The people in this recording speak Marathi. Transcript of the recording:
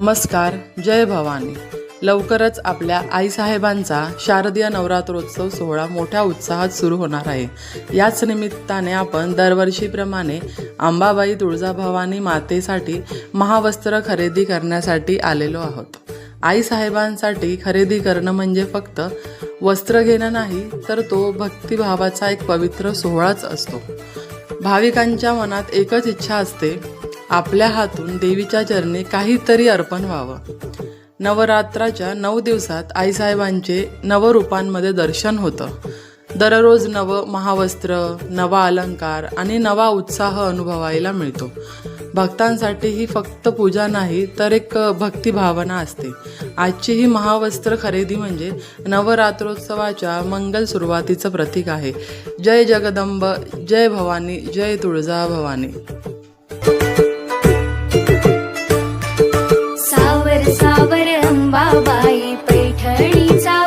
नमस्कार जय भवानी. लवकरच आपल्या आईसाहेबांचा शारदीय नवरात्रोत्सव सोहळा मोठ्या उत्साहात सुरू होणार आहे. याच निमित्ताने आपण दरवर्षीप्रमाणे अंबाबाई तुळजाभवानी मातेसाठी महावस्त्र खरेदी करण्यासाठी आलेलो आहोत. आईसाहेबांसाठी खरेदी करणं म्हणजे फक्त वस्त्र घेणं नाही तर तो भक्तिभावाचा एक पवित्र सोहळाच असतो. भाविकांच्या मनात एकच इच्छा असते आपल्या हातून देवीच्या चरणी काहीतरी अर्पण व्हावं. नवरात्राच्या नऊ दिवसात आईसाहेबांचे नवरूपांमध्ये दर्शन होतं. दररोज नवं महावस्त्र नवा अलंकार आणि नवा उत्साह अनुभवायला मिळतो. भक्तांसाठी ही फक्त पूजा नाही तर एक भक्तिभावना असते. आजची ही महावस्त्र खरेदी म्हणजे नवरात्रोत्सवाच्या मंगल सुरुवातीचं प्रतीक आहे. जय जगदंब जय भवानी जय तुळजा भवानी सावर सावरंबाबाई पैठणीचा